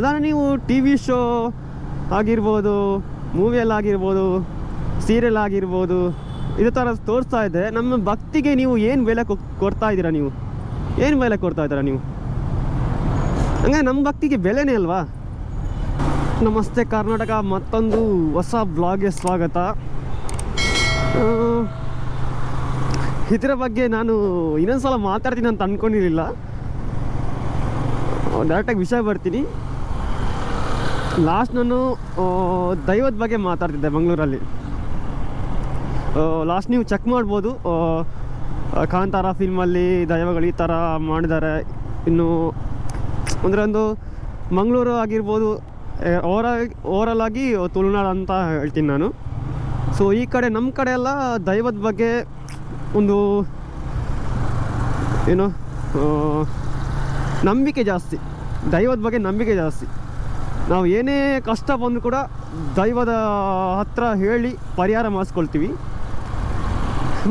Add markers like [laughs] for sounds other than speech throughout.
ಅದನ್ನು ನೀವು T V show ಆಗಿರ್ಬೋದು ಮೂವಿಯಲ್ಲಿ ಆಗಿರ್ಬೋದು ಸೀರಿಯಲ್ ಆಗಿರ್ಬೋದು, ಇದೇ ಥರ ತೋರಿಸ್ತಾ ಇದ್ದರೆ ನಮ್ಮ ಭಕ್ತಿಗೆ ನೀವು ಏನು ಬೆಲೆ ಕೊಡ್ತಾ ಇದ್ದೀರಾ ನೀವು? ಏನು ಬೆಲೆ ಕೊಡ್ತಾ ಇದ್ದೀರಾ ನೀವು? ಹಂಗೆ ನಮ್ಮ ಭಕ್ತಿಗೆ ಬೆಲೆನೇ ಅಲ್ವಾ? ನಮಸ್ತೆ ಕರ್ನಾಟಕ, ಮತ್ತೊಂದು ಹೊಸ ಬ್ಲಾಗ್ಗೆ ಸ್ವಾಗತ. ಇದರ ಬಗ್ಗೆ ನಾನು ಇನ್ನೊಂದು ಸಲ ಮಾತಾಡ್ತೀನಿ ಅಂತ ಅಂದ್ಕೊಂಡಿರಲಿಲ್ಲ ಡೈರೆಕ್ಟಾಗಿ ವಿಷಯ ಬರ್ತೀನಿ. ಲಾಸ್ಟ್ ನಾನು ದೈವದ ಬಗ್ಗೆ ಮಾತಾಡ್ತಿದ್ದೆ ಮಂಗಳೂರಲ್ಲಿ. ಲಾಸ್ಟ್ ನೀವು ಚೆಕ್ ಮಾಡ್ಬೋದು ಕಾಂತಾರ ಫಿಲ್ಮಲ್ಲಿ ದೈವಗಳು ಈ ಥರ ಮಾಡಿದ್ದಾರೆ. ಇನ್ನು, ಅಂದರೆ ಒಂದು ಮಂಗಳೂರು ಆಗಿರ್ಬೋದು ಓವರ ಓವರಲ್ ಆಗಿ ತುಳುನಾಡು ಅಂತ ಹೇಳ್ತೀನಿ ನಾನು. ಸೊ ಈ ಕಡೆ ನಮ್ಮ ಕಡೆ ಎಲ್ಲ ದೈವದ ಬಗ್ಗೆ ಒಂದು, ಏನು ನಂಬಿಕೆ ಜಾಸ್ತಿ. ದೈವದ ಬಗ್ಗೆ ನಂಬಿಕೆ ಜಾಸ್ತಿ. ನಾವು ಏನೇ ಕಷ್ಟ ಬಂದು ಕೂಡ ದೈವದ ಹತ್ರ ಹೇಳಿ ಪರಿಹಾರ ಮಾಡಿಸ್ಕೊಳ್ತೀವಿ.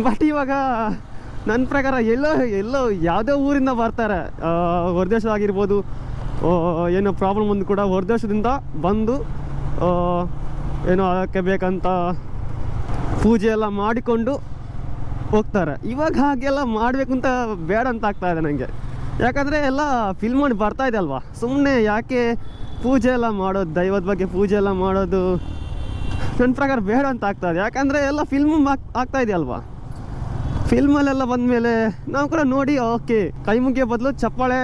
ಬಟ್ ಇವಾಗ ನನ್ನ ಪ್ರಕಾರ ಎಲ್ಲೋ ಎಲ್ಲೋ ಯಾವುದೇ ಊರಿಂದ ಬರ್ತಾರೆ. ಹೊರದೇಶ ಆಗಿರ್ಬೋದು ಏನೋ ಪ್ರಾಬ್ಲಮ್ ಬಂದು ಕೂಡ ಹೊರದೇಶದಿಂದ ಬಂದು ಏನೋ ಅದಕ್ಕೆ ಬೇಕಂತ ಪೂಜೆ ಎಲ್ಲ ಮಾಡಿಕೊಂಡು ಹೋಗ್ತಾರೆ. ಇವಾಗ ಹಾಗೆಲ್ಲ ಮಾಡಬೇಕು ಅಂತ ಬೇಡ ಅಂತ ಆಗ್ತಾ ಇದೆ ನನಗೆ ಯಾಕಂದರೆ ಎಲ್ಲ ಫಿಲ್ಮ್ ಮಾಡಿ ಬರ್ತಾ ಇದೆ ಅಲ್ವಾ? ಸುಮ್ಮನೆ ಯಾಕೆ ಪೂಜೆ ಎಲ್ಲ ಮಾಡೋದು, ದೈವದ ಬಗ್ಗೆ ಪೂಜೆ ಎಲ್ಲ ಮಾಡೋದು. ನನ್ನ ಪ್ರಕಾರ ಬೇಡ ಅಂತ ಆಗ್ತಾ ಇದೆ. ಯಾಕಂದರೆ ಎಲ್ಲ ಫಿಲ್ಮ್ ಆಗ್ತಾ ಇದೆಯಲ್ವಾ ಫಿಲ್ಮಲ್ಲೆಲ್ಲ ಬಂದಮೇಲೆ ನಾವು ಕೂಡ ನೋಡಿ, ಓಕೆ ಕೈ ಮುಗಿಯೋ ಬದಲು ಚಪ್ಪಾಳೆ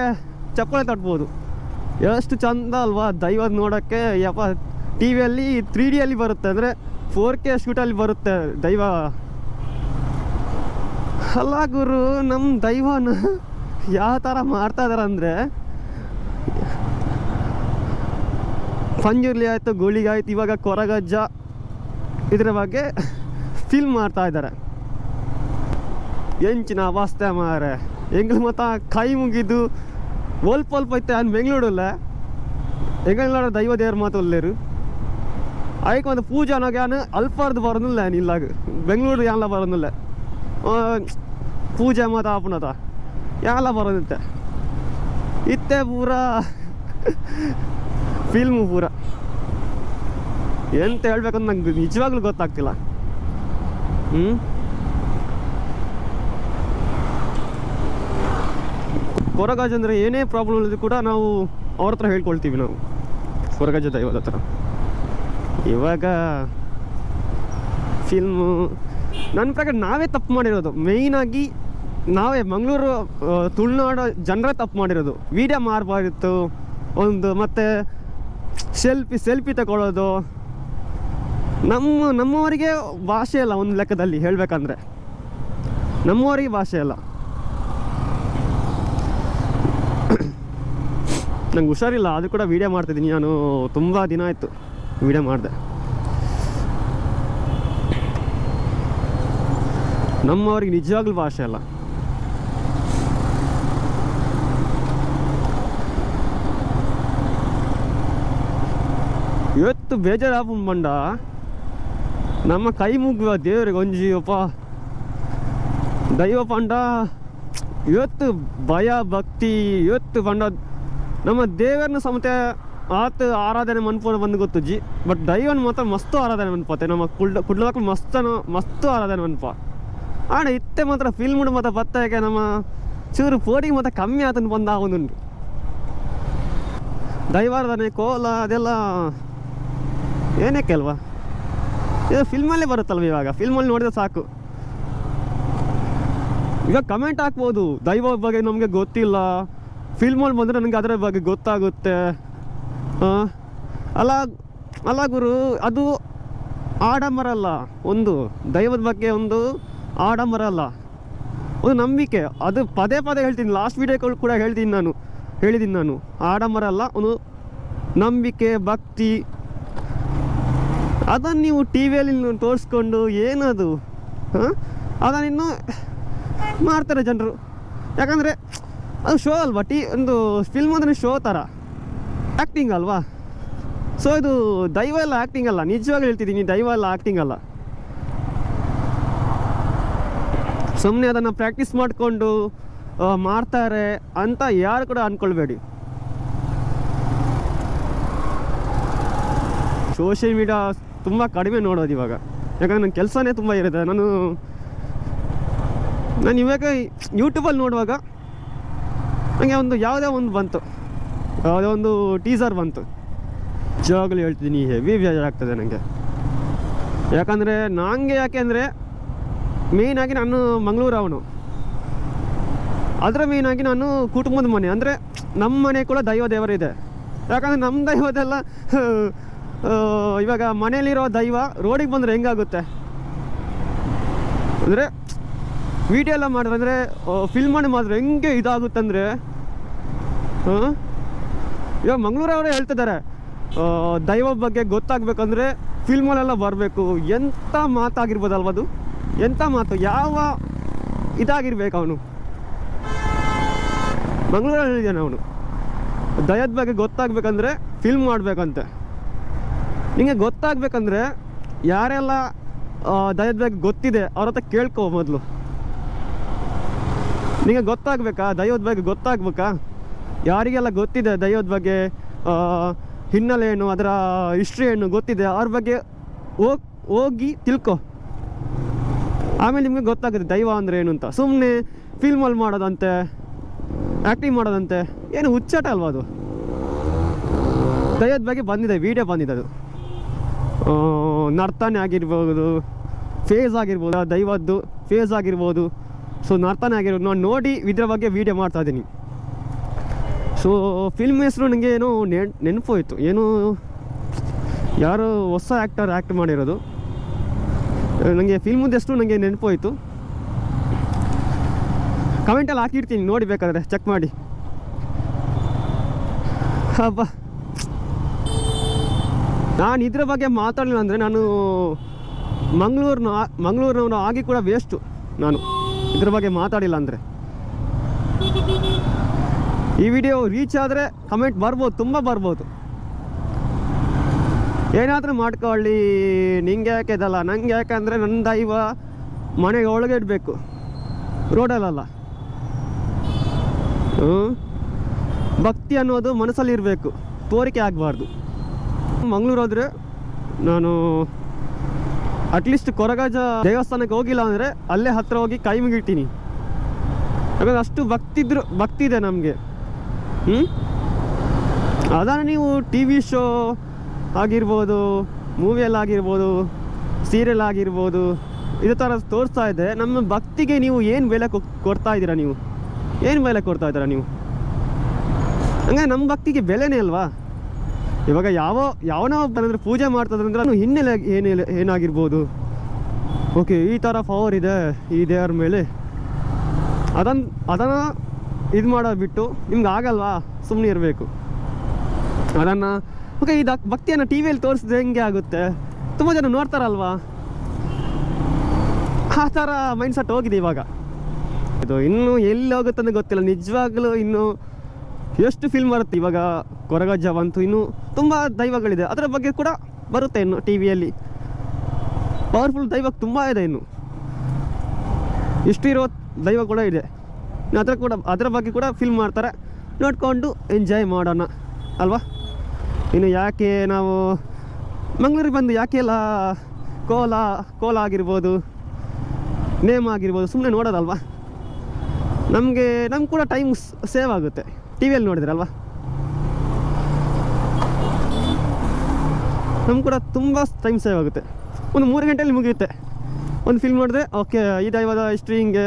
ಚಪ್ಪಾಳೆ ತಟ್ಬೋದು. ಎಷ್ಟು ಚಂದ ಅಲ್ವಾ ದೈವದ ನೋಡೋಕ್ಕೆ. ಯಪ್ಪ ಟಿ ವಿಯಲ್ಲಿ ತ್ರೀ ಡಿಯಲ್ಲಿ ಬರುತ್ತೆ ಅಂದರೆ ಫೋರ್ ಕೆ ಶೂಟಲ್ಲಿ ಬರುತ್ತೆ ದೈವ. ಅಲ್ಲ ಗುರು ನಮ್ಮ ದೈವನ ಯಾವ ಥರ ಮಾಡ್ತಾ ಇದಾರೆ ಅಂದರೆ ಪಂಜುರ್ಲಿ ಆಯಿತು, ಗೋಳಿಗೆ ಆಯ್ತು, ಇವಾಗ ಕೊರಗಜ್ಜ ಇದರ ಬಗ್ಗೆ ಫಿಲ್ಮ್ ಮಾಡ್ತಾ ಇದ್ದಾರೆ. ಎಂಚಿನ ಅವಸ್ಥೆ ಮಾರೆ. ಎಂಗ್ಳು ಮತ್ತೆ ಕೈ ಮುಗಿದು ಒಲ್ಪ ಒಲ್ಪ ಐತೆ ಅನ್ ಬೆಂಗಳೂರಲ್ಲ. ಎಂಗಳ ದೈವ ದೇವ್ರ ಮಾತು ಒಲ್ಲೇರು ಅದಕ್ಕೆ ಒಂದು ಪೂಜೆ ಅನ್ನೋಗ್ಯಾನು ಅಲ್ಪಾರ್ದು ಬರೋದಿಲ್ಲ ನಿಲ್ಲಾಗ ಬೆಂಗಳೂರು ಯಾಲ ಬರೋದಿಲ್ಲ. ಪೂಜೆ ಮಾತ ಆಪುನತ ಯಾಲ ಬರೋದಿತ್ತೆ. ಇತ್ತೆ ಪೂರ. ಫಿಲ್ಮು ಪೂರ. ಎಂತ ಹೇಳ್ಬೇಕಂತ ನಂಗೆ ನಿಜವಾಗ್ಲೂ ಗೊತ್ತಾಗ್ತಿಲ್ಲ. ಹ್ಞೂ ಕೊರಗಾಜ್ ಅಂದರೆ ಏನೇ ಪ್ರಾಬ್ಲಮ್ ಇಲ್ಲದ್ರು ಕೂಡ ನಾವು ಅವ್ರ ಹತ್ರ ಹೇಳ್ಕೊಳ್ತೀವಿ ನಾವು. ಕೊರಗಾಜ ದೈವದ ಹತ್ರ. ಇವಾಗ ಫಿಲ್ಮು ನನ್ನ ಪ್ರಕಾರ ನಾವೇ ತಪ್ಪು ಮಾಡಿರೋದು. ಮೇಯ್ನಾಗಿ ನಾವೇ ಮಂಗಳೂರು ತುಳುನಾಡು ಜನರೇ ತಪ್ಪು ಮಾಡಿರೋದು. ವಿಡಿಯೋ ಮಾರ್ಬಾರಿತ್ತು ಒಂದು ಮತ್ತು ಸೆಲ್ಫಿ ಸೆಲ್ಫಿ ತಗೊಳ್ಳೋದು ನಮ್ಮ, ನಮ್ಮವರಿಗೆ ಭಾಷೆ ಇಲ್ಲ ಒಂದು ಲೆಕ್ಕದಲ್ಲಿ ಹೇಳಬೇಕಂದ್ರೆ. ನಮ್ಮವರಿಗೆ ಭಾಷೆ ಇಲ್ಲ ನಂಗೆ ಹುಷಾರಿಲ್ಲ, ಅದು ಕೂಡ ವೀಡಿಯೋ ಮಾಡ್ತಿದ್ದೀನಿ ನಾನು. ತುಂಬ ದಿನ ಆಯಿತು ವೀಡಿಯೋ ಮಾಡಿದೆ. ನಮ್ಮವ್ರಿಗೆ ನಿಜವಾಗ್ಲೂ ಭಾಷೆ ಅಲ್ಲ. ಇವತ್ತು ಆಪು ಬಂಡ ನಮ್ಮ ಕೈ ಮುಗುವ ದೇವ್ರಿಗೆ ಒಂಜಿಯಪ್ಪ ದೈವ ಪಂಡ, ಇವತ್ತು ಭಯ, ಭಕ್ತಿ, ಇವತ್ತು ಪಂಡ ನಮ್ಮ ದೇವರನ್ನ ಸಮತೆ ಆತ ಆರಾಧನೆ ಮನ್ಪೋದು ಬಂದು ಗೊತ್ತು ಜಿ ಬಟ್ ದೈವನ ಮಾತ್ರ ಮಸ್ತು ಆರಾಧನೆ ಮನ್ಪತ್ತೆ. ನಮ್ಮ ಕುಡ್ಲ ಕುಡ್ಲಕ್ಕ ಮಸ್ತನ, ಮಸ್ತು ಆರಾಧನೆ ಮನ್ಪ. ಆಣ ಇತ್ತೆ ಮಾತ್ರ ಫಿಲ್ಮ್ ಮಾತ್ರ ಬತ್ತಾಗೆ ನಮ್ಮ ಚೂರು ಪೋಟಿಗೆ ಮಾತ್ರ ಕಮ್ಮಿ ಆತನ ಬಂದ ಅವನುಂಟು ದೈವಾರಾಧನೆ ಕೋಲ ಅದೆಲ್ಲ ಏನಕ್ಕೆ ಅಲ್ವಾ ಇದು ಫಿಲ್ಮಲ್ಲೇ ಬರುತ್ತಲ್ವ ಇವಾಗ? ಫಿಲ್ಮಲ್ಲಿ ನೋಡಿದ್ರೆ ಸಾಕು. ಈಗ ಕಮೆಂಟ್ ಹಾಕ್ಬೋದು. ದೈವ ಬಗ್ಗೆ ನಮಗೆ ಗೊತ್ತಿಲ್ಲ. ಫಿಲ್ಮಲ್ಲಿ ಬಂದರೆ ನನಗೆ ಅದರ ಬಗ್ಗೆ ಗೊತ್ತಾಗುತ್ತೆ. ಅಲ್ಲ ಅಲ್ಲ ಗುರು, ಅದು ಆಡಂಬರ ಅಲ್ಲ. ಒಂದು, ದೈವದ ಬಗ್ಗೆ ಒಂದು ಆಡಂಬರ ಅಲ್ಲ. ಒಂದು ನಂಬಿಕೆ. ಅದು ಪದೇ ಪದೇ ಹೇಳ್ತೀನಿ. ಲಾಸ್ಟ್ ವೀಡಿಯೋಗಳು ಕೂಡ ಹೇಳ್ತೀನಿ ನಾನು. ಹೇಳಿದ್ದೀನಿ ನಾನು. ಆಡಂಬರ ಅಲ್ಲ, ಒಂದು ನಂಬಿಕೆ, ಭಕ್ತಿ ಅದನ್ನು ನೀವು ಟಿ ವಿಯಲ್ಲಿ ತೋರಿಸ್ಕೊಂಡು ಏನದು? ಹಾಂ? ಅದನ್ನಿನ್ನು ಮಾಡ್ತಾರೆ ಜನರು. ಯಾಕಂದರೆ ಅದು ಶೋ ಅಲ್ವಾ? ಟಿ ಒಂದು ಫಿಲ್ಮ್ ಅಂದರೆ ಶೋ ಥರ ಆ್ಯಕ್ಟಿಂಗ್ ಅಲ್ವಾ? ಸೊ ಇದು ದೈವ ಎಲ್ಲ ಆ್ಯಕ್ಟಿಂಗ್ ಅಲ್ಲ. ನಿಜವಾಗ್ಲೂ ಹೇಳ್ತಿದ್ದೀನಿ, ದೈವ ಎಲ್ಲ ಆ್ಯಕ್ಟಿಂಗ್ ಅಲ್ಲ. ಸುಮ್ಮನೆ ಅದನ್ನು ಪ್ರಾಕ್ಟೀಸ್ ಮಾಡಿಕೊಂಡು ಮಾಡ್ತಾರೆ ಅಂತ ಯಾರು ಕೂಡ ಅಂದ್ಕೊಳ್ಬೇಡಿ ಸೋಷಿಯಲ್ ಮೀಡಿಯಾ ತುಂಬ ಕಡಿಮೆ ನೋಡೋದು ಇವಾಗ. ಯಾಕಂದ್ರೆ ನನ್ನ ಕೆಲಸನೇ ತುಂಬ ಇರುತ್ತೆ. ನಾನು ನಾನು ಇವಾಗ ಯೂಟ್ಯೂಬಲ್ಲಿ ನೋಡುವಾಗ ನನಗೆ ಒಂದು ಯಾವುದೇ ಒಂದು ಬಂತು. ಯಾವುದೇ ಒಂದು ಟೀಸರ್ ಬಂತು. ನಿಜವಾಗ್ಲೂ ಹೇಳ್ತೀನಿ ಹೆವಿ ಆಗ್ತದೆ ನನಗೆ ಯಾಕಂದರೆ ನನಗೆ ಯಾಕೆ ಅಂದರೆ ಮೇಯ್ನಾಗಿ ನಾನು ಮಂಗಳೂರು ಅವನು. ಅದರ ಮೇಯ್ನಾಗಿ ನಾನು ಕುಟುಂಬದ ಮನೆ. ಅಂದರೆ ನಮ್ಮ ಮನೆ ಕೂಡ ದೈವ ದೇವರಿದೆ. ಯಾಕಂದರೆ ನಮ್ಮ ದೈವದೆಲ್ಲ ಇವಾಗ ಮನೇಲಿರೋ ದೈವ ರೋಡಿಗೆ ಬಂದರೆ ಹೆಂಗಾಗುತ್ತೆ? ಅಂದರೆ ವಿಡಿಯೋ ಎಲ್ಲ ಮಾಡಿದ್ರೆ ಅಂದರೆ ಫಿಲ್ಮ್ ಮಾಡಿ ಮಾಡಿದ್ರೆ ಹೆಂಗೆ ಇದಾಗುತ್ತಂದರೆ ಹಾಂ ಇವಾಗ ಮಂಗಳೂರವರೇ ಹೇಳ್ತಿದ್ದಾರೆ ದೈವ ಬಗ್ಗೆ ಗೊತ್ತಾಗಬೇಕಂದ್ರೆ ಫಿಲ್ಮಲ್ಲೆಲ್ಲ ಬರಬೇಕು. ಎಂಥ ಮಾತಾಗಿರ್ಬೋದಲ್ವ ಅದು? ಎಂಥ ಮಾತು? ಯಾವ ಇದಾಗಿರ್ಬೇಕು ಅವನು? ಮಂಗಳೂರಲ್ಲಿ ಹೇಳಿದ್ದಾನೆ ಅವನು. ದಯದ ಬಗ್ಗೆ ಗೊತ್ತಾಗಬೇಕಂದ್ರೆ ಫಿಲ್ಮ್ ಮಾಡಬೇಕಂತೆ. ನಿಮಗೆ ಗೊತ್ತಾಗಬೇಕಂದ್ರೆ ಯಾರೆಲ್ಲ ದಯದ ಬಗ್ಗೆ ಗೊತ್ತಿದೆ, ಅವ್ರ ಹತ್ರ ಕೇಳ್ಕೊ ಮೊದಲು. ನಿಮಗೆ ಗೊತ್ತಾಗಬೇಕಾ? ದೈವದ ಬಗ್ಗೆ ಗೊತ್ತಾಗ್ಬೇಕಾ? ಯಾರಿಗೆಲ್ಲ ಗೊತ್ತಿದೆ ದೈವದ ಬಗ್ಗೆ ಹಿನ್ನೆಲೆ ಏನು, ಅದರ ಹಿಸ್ಟ್ರಿ ಏನು ಗೊತ್ತಿದೆ, ಅವ್ರ ಬಗ್ಗೆ ಹೋಗ್, ಹೋಗಿ ತಿಳ್ಕೊ. ಆಮೇಲೆ ನಿಮಗೆ ಗೊತ್ತಾಗುತ್ತೆ ದೈವ ಅಂದರೆ ಏನು ಅಂತ. ಸುಮ್ಮನೆ ಫಿಲ್ಮಲ್ಲಿ ಮಾಡೋದಂತೆ ಆ್ಯಕ್ಟಿಂಗ್ ಮಾಡೋದಂತೆ, ಏನು ಹುಚ್ಚಾಟ ಅಲ್ವಾ ಅದು? ದೈವದ ಬಗ್ಗೆ ಬಂದಿದೆ ವಿಡಿಯೋ ಬಂದಿದೆ ಅದು. ನರ್ತನೆ ಆಗಿರ್ಬೋದು ಫೇಸ್ ಆಗಿರ್ಬೋದು, ದೈವದ್ದು ಫೇಸ್ ಆಗಿರ್ಬೋದು. ಸೊ ನರ್ತನೆ ಆಗಿರ್ಬೋದು. ನಾನು ನೋಡಿ ಇದ್ರ ಬಗ್ಗೆ ವಿಡಿಯೋ ಮಾಡ್ತಾ ಇದ್ದೀನಿ. ಸೊ ಫಿಲ್ಮ್ ಹೆಸರು ನನಗೆ ಏನೋ ನೆನ್, ನೆನಪು ಹೋಯಿತು. ಏನು, ಯಾರು ಹೊಸ ಆ್ಯಕ್ಟರ್ ಆ್ಯಕ್ಟ್ ಮಾಡಿರೋದು. ನನಗೆ ಫಿಲ್ಮದ ಹೆಸರು ನನಗೆ ನೆನಪು ಹೋಯಿತು. ಕಮೆಂಟಲ್ಲಿ ಹಾಕಿರ್ತೀನಿ. ನೋಡಿ ಬೇಕಾದ್ರೆ ಚೆಕ್ ಮಾಡಿ. ಹಬ್ಬ ನಾನು ಇದ್ರ ಬಗ್ಗೆ ಮಾತಾಡಲಿಲ್ಲ ಅಂದರೆ ನಾನು ಮಂಗಳೂರಿನ ಮಂಗಳೂರಿನವನು ಆಗಿ ಕೂಡ ವೇಸ್ಟು ನಾನು. ಇದ್ರ ಬಗ್ಗೆ ಮಾತಾಡಿಲ್ಲ ಅಂದರೆ. ಈ ವಿಡಿಯೋ ರೀಚ್ ಆದರೆ ಕಮೆಂಟ್ ಬರ್ಬೋದು, ತುಂಬ ಬರ್ಬೋದು. ಏನಾದರೂ ಮಾಡ್ಕೊಳ್ಳಿ, ನಿಂಗೆ ಯಾಕೆ ಇದಲ್ಲ? ನಂಗೆ ಯಾಕಂದರೆ ನನ್ನ ದೈವ ಮನೆಗೆ ಒಳಗೆ ಇಡಬೇಕು ರೋಡಲ್ಲಲ್ಲ ಹ್ಞೂ ಭಕ್ತಿ ಅನ್ನೋದು ಮನಸ್ಸಲ್ಲಿರಬೇಕು ತೋರಿಕೆ ಆಗಬಾರ್ದು. ಮಂಗಳೂರು ಆದರೆ ನಾನು ಅಟ್ಲೀಸ್ಟ್ ಕೊರಗಜ ದೇವಸ್ಥಾನಕ್ಕೆ ಹೋಗಿಲ್ಲ ಅಂದರೆ ಅಲ್ಲೇ ಹತ್ರ ಹೋಗಿ ಕೈ ಮುಗಿತೀನಿ. ಯಾಕಂದ್ರೆ ಅಷ್ಟು ಭಕ್ತಿ ಇದ್ರು ಭಕ್ತಿ ಇದೆ ನಮಗೆ. ಹ್ಞೂ ಅದನ್ನು ನೀವು ಟಿ ವಿ ಶೋ ಆಗಿರ್ಬೋದು ಮೂವಿಯಲ್ಲಿ ಆಗಿರ್ಬೋದು ಸೀರಿಯಲ್ ಆಗಿರ್ಬೋದು, ಇದೇ ಥರ ತೋರಿಸ್ತಾ ಇದೆ. ನಮ್ಮ ಭಕ್ತಿಗೆ ನೀವು ಏನು ಬೆಲೆ ಕೊಡ್ತಾ ಇದ್ದೀರಾ ನೀವು? ಏನು ಬೆಲೆ ಕೊಡ್ತಾ ಇದ್ದೀರಾ ನೀವು? ಹಂಗೆ ನಮ್ಮ ಭಕ್ತಿಗೆ ಬೆಲೆನೇ ಅಲ್ವಾ? ಇವಾಗ ಯಾವ, ಯಾವನೋ ಬಂದರೆ ಪೂಜೆ ಮಾಡ್ತದಂದ್ರೆ ಅಂದ್ರೆ ಹಿನ್ನೆಲೆ ಏನ ಏನಾಗಿರ್ಬೋದು? ಓಕೆ ಈ ಥರ ಪವರ್ ಇದೆ ಈ ದೇವರ ಮೇಲೆ. ಅದನ್ನು ಅದನ್ನು ಇದು ಮಾಡೋದು ಬಿಟ್ಟು ನಿಮ್ಗೆ ಆಗಲ್ವಾ? ಸುಮ್ಮನೆ ಇರಬೇಕು. ಅದನ್ನು ಓಕೆ ಇದು ಭಕ್ತಿಯನ್ನು ಟಿ ವಿಯಲ್ಲಿ ತೋರಿಸಿದ್ರೆ ಹೆಂಗೆ ಆಗುತ್ತೆ? ತುಂಬ ಜನ ನೋಡ್ತಾರಲ್ವಾ? ಆ ಥರ ಮೈಂಡ್ಸೆಟ್ ಹೋಗಿದೆ ಇವಾಗ. ಇದು ಇನ್ನೂ ಎಲ್ಲಿ ಹೋಗುತ್ತೆ ಅಂತ ಗೊತ್ತಿಲ್ಲ. ನಿಜವಾಗ್ಲೂ ಇನ್ನು ಎಷ್ಟು ಫಿಲ್ಮ್ ಬರುತ್ತೆ? ಇವಾಗ ಕೊರಗಜ್ಜ ಬಂತು, ಇನ್ನು ತುಂಬ ದೈವಗಳಿದೆ. ಅದರ ಬಗ್ಗೆ ಕೂಡ ಬರುತ್ತೆ ಇನ್ನು ಟಿ ವಿಯಲ್ಲಿ ಪವರ್ಫುಲ್ ದೈವ ತುಂಬ ಇದೆ ಇನ್ನು. ಇಷ್ಟಿರೋ ದೈವ ಕೂಡ ಇದೆ. ಅದರ ಕೂಡ, ಅದರ ಬಗ್ಗೆ ಕೂಡ ಫಿಲ್ಮ್ ಮಾಡ್ತಾರೆ. ನೋಡಿಕೊಂಡು ಎಂಜಾಯ್ ಮಾಡೋಣ. ಅಲ್ವಾ? ಇನ್ನು ಯಾಕೆ ನಾವು ಮಂಗಳೂರಿಗೆ ಬಂದು ಯಾಕೆ ಎಲ್ಲ ಕೋಲ ಕೋಲ ಆಗಿರ್ಬೋದು, ನೇಮ್ ಆಗಿರ್ಬೋದು ಸುಮ್ಮನೆ ನೋಡೋದಲ್ವಾ? ನಮಗೆ, ನಮ್ಗೆ ಕೂಡ ಟೈಮ್ ಸೇವ್ ಆಗುತ್ತೆ. ಟಿ ವಿಯಲ್ಲಿ ನೋಡಿದ್ರಲ್ವಾ? ನಮ್ಗೆ ಕೂಡ ತುಂಬ ಟೈಮ್ ಸೇವ್ ಆಗುತ್ತೆ. ಒಂದು ಮೂರು ಗಂಟೆಯಲ್ಲಿ ಮುಗಿಯುತ್ತೆ. ಒಂದು ಫಿಲ್ಮ್ ನೋಡಿದ್ರೆ ಓಕೆ ಈ ದೈವದ ಹಿಸ್ಟ್ರಿ ಹಿಂಗೆ.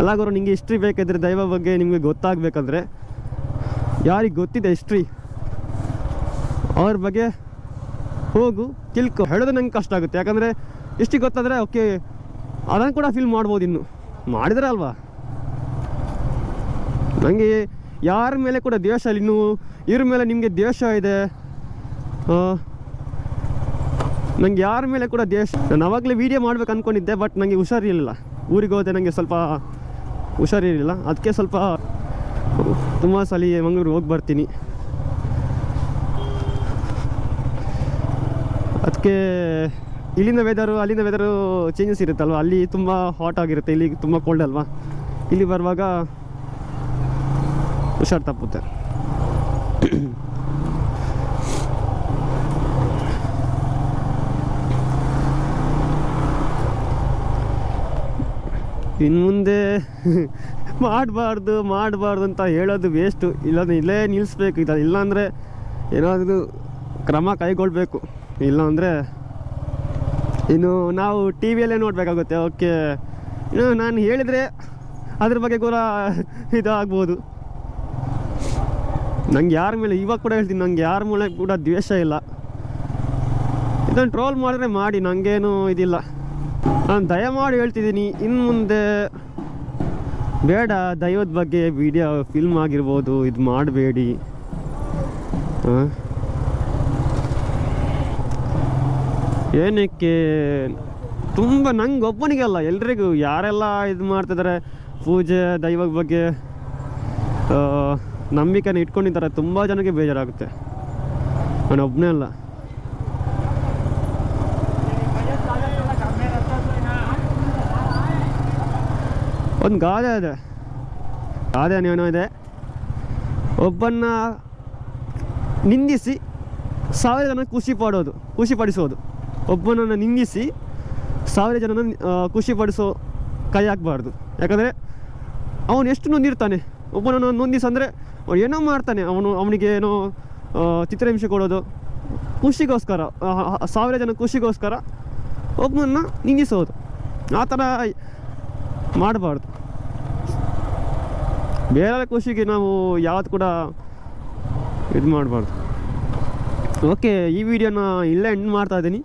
ಅಲ್ಲಾಗೋರು ನಿಮಗೆ ಹಿಸ್ಟ್ರಿ ಬೇಕಾದ್ರೆ ದೈವ ಬಗ್ಗೆ ನಿಮಗೆ ಗೊತ್ತಾಗಬೇಕಂದ್ರೆ, ಯಾರಿಗೆ ಗೊತ್ತಿದೆ ಹಿಸ್ಟ್ರಿ ಅವ್ರ ಬಗ್ಗೆ ಹೋಗು, ತಿಳ್ಕೊ. ಹೇಳೋದು ನಂಗೆ ಕಷ್ಟ ಆಗುತ್ತೆ. ಯಾಕಂದರೆ ಹಿಸ್ಟ್ರಿ ಗೊತ್ತಾದರೆ ಓಕೆ ಅದನ್ನು ಕೂಡ ಫಿಲ್ ಮಾಡ್ಬೋದು ಇನ್ನು. ಮಾಡಿದ್ರೆ ಅಲ್ವಾ? ನನಗೆ ಯಾರ ಮೇಲೆ ಕೂಡ ದ್ವೇಷ ಇಲ್ಲ. ಇನ್ನು ಇವ್ರ ಮೇಲೆ ನಿಮಗೆ ದ್ವೇಷ ಇದೆ. ನಂಗೆ ಯಾರ ಮೇಲೆ ಕೂಡ ದ್ವೇಷ ನಾನು ಅವಾಗಲೇ ವೀಡಿಯೋ ಮಾಡ್ಬೇಕು ಅಂದ್ಕೊಂಡಿದ್ದೆ ಬಟ್ ನನಗೆ ಹುಷಾರಿರಲಿಲ್ಲ ಊರಿಗೆ ಹೋದೆ ನನಗೆ ಸ್ವಲ್ಪ ಹುಷಾರಿರಲಿಲ್ಲ ಅದಕ್ಕೆ ಸ್ವಲ್ಪ ತುಂಬ ಸಲ ಮಂಗ್ಳೂರಿಗೆ ಹೋಗಿ ಬರ್ತೀನಿ. ಅದಕ್ಕೆ ಇಲ್ಲಿಂದ ವೆದರು ಅಲ್ಲಿಂದ ವೆದರು ಚೇಂಜಸ್ ಇರುತ್ತಲ್ವ? ಅಲ್ಲಿ ತುಂಬ ಹಾಟ್ ಆಗಿರುತ್ತೆ. ಇಲ್ಲಿ ತುಂಬ ಕೋಲ್ಡ್ ಅಲ್ವಾ? ಇಲ್ಲಿ ಬರುವಾಗ ಹುಷಾರು ತಪ್ಪುತ್ತೆ ಇನ್ನು ಮುಂದೆ [laughs] ಮಾಡಬಾರ್ದು ಮಾಡಬಾರ್ದು ಅಂತ ಹೇಳೋದು ವೇಸ್ಟು ಇಲ್ಲಾಂದ್ರೆ ಇಲ್ಲೇ ನಿಲ್ಲಿಸ್ಬೇಕು ಇದು ಇಲ್ಲಾಂದರೆ ಏನಾದರೂ ಕ್ರಮ ಕೈಗೊಳ್ಬೇಕು. ಇಲ್ಲಾಂದರೆ ಇನ್ನು ನಾವು ಟಿ ವಿಯಲ್ಲೇ ನೋಡಬೇಕಾಗುತ್ತೆ. ಓಕೆ ಇನ್ನು ನಾನು ಹೇಳಿದರೆ ಅದ್ರ ಬಗ್ಗೆ ಕೂಡ [laughs] ಇದಾಗ್ಬೋದು. ನಂಗೆ ಯಾರ ಮೇಲೆ, ಇವಾಗ ಕೂಡ ಹೇಳ್ತೀನಿ, ನಂಗೆ ಯಾರ ಮೇಲೆ ಕೂಡ ದ್ವೇಷ ಇಲ್ಲ. ಇದನ್ನು ಟ್ರೋಲ್ ಮಾಡಿದ್ರೆ ಮಾಡಿ ನನಗೇನು ಇದಿಲ್ಲ. ನಾನು ದಯಮಾಡಿ ಹೇಳ್ತಿದ್ದೀನಿ ಇನ್ನು ಮುಂದೆ ಬೇಡ ದೈವದ ಬಗ್ಗೆ ವಿಡಿಯೋ ಫಿಲ್ಮ್ ಆಗಿರ್ಬೋದು, ಇದು ಮಾಡಬೇಡಿ. ಏನಕ್ಕೆ? ತುಂಬ ನಂಗೆ ಒಬ್ಬನಿಗೆ ಅಲ್ಲ, ಎಲ್ರಿಗೂ ಯಾರೆಲ್ಲ ಇದು ಮಾಡ್ತಿದ್ದಾರೆ ಪೂಜೆ, ದೈವದ ಬಗ್ಗೆ ನಂಬಿಕೆನ ಇಟ್ಕೊಂಡಿದ್ದಾರೆ, ತುಂಬ ಜನಕ್ಕೆ ಬೇಜಾರಾಗುತ್ತೆ. ನಾನು ಒಬ್ಬನೇ ಅಲ್ಲ. ಒಂದು ಗಾದೆ ಇದೆ. ಗಾದೆ ಏನೋ ಇದೆ. ಒಬ್ಬನ್ನ ನಿಂದಿಸಿ ಸಾವಿರ ಜನ ಖುಷಿ ಪಡೋದು, ಖುಷಿ ಪಡಿಸೋದು. ಒಬ್ಬನನ್ನು ನಿಂದಿಸಿ ಸಾವಿರ ಜನನ ಖುಷಿಪಡಿಸೋ ಖುಷಿ ಪಡಿಸೋ ಕೈ ಹಾಕಬಾರ್ದು. ಯಾಕಂದರೆ ಅವನು ಎಷ್ಟು ನೊಂದಿರ್ತಾನೆ? ಒಬ್ಬನನ್ನು ನೊಂದಿಸಿ ಅಂದರೆ ಅವನು ಏನೋ ಮಾಡ್ತಾನೆ. ಅವನು, ಅವನಿಗೆ ಏನೋ ಚಿತ್ರಹಿಂಸೆ ಕೊಡೋದು. ಖುಷಿಗೋಸ್ಕರ ಸಾವಿರ ಜನ ಖುಷಿಗೋಸ್ಕರ ಒಬ್ಬನನ್ನು ನಿಂದಿಸೋದು. ಆ ಥರ ಮಾಡಬಾರ್ದು. ಬೇರೆ ಖುಷಿಗೆ ನಾವು ಯಾವ್ದು ಕೂಡ ಇದು ಮಾಡಬಾರ್ದು. ಓಕೆ, ಈ ವಿಡಿಯೋನ ಇಲ್ಲೇ ಎಂಡ್ ಮಾಡ್ತಾ ಇದ್ದೀನಿ.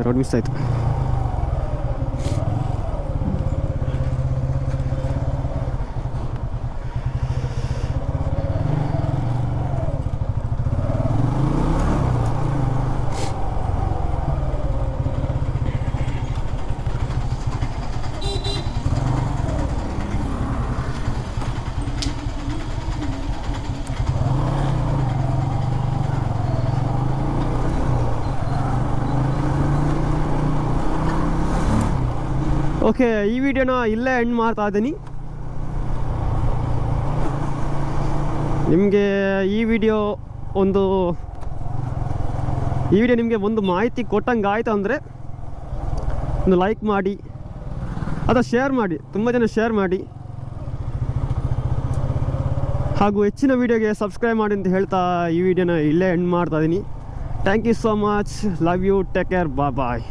ಎರಡು ಮಿಸ್ ಆಯಿತು. ಓಕೆ, ಈ ವಿಡಿಯೋನ ಇಲ್ಲೇ ಎಂಡ್ ಮಾಡ್ತಾ ಇದ್ದೀನಿ. ನಿಮಗೆ ಈ ವಿಡಿಯೋ ಒಂದು, ಈ ವಿಡಿಯೋ ನಿಮಗೆ ಒಂದು ಮಾಹಿತಿ ಕೊಟ್ಟಂಗೆ ಆಯಿತು ಅಂದರೆ ಒಂದು ಲೈಕ್ ಮಾಡಿ, ಅಥವಾ ಶೇರ್ ಮಾಡಿ, ತುಂಬ ಜನ ಶೇರ್ ಮಾಡಿ, ಹಾಗೂ ಹೆಚ್ಚಿನ ವಿಡಿಯೋಗೆ ಸಬ್ಸ್ಕ್ರೈಬ್ ಮಾಡಿ ಅಂತ ಹೇಳ್ತಾ ಈ ವಿಡಿಯೋನ ಇಲ್ಲೇ ಎಂಡ್ ಮಾಡ್ತಾ ಇದ್ದೀನಿ. Thank you so much love you take care ಬಾ ಬಾಯ್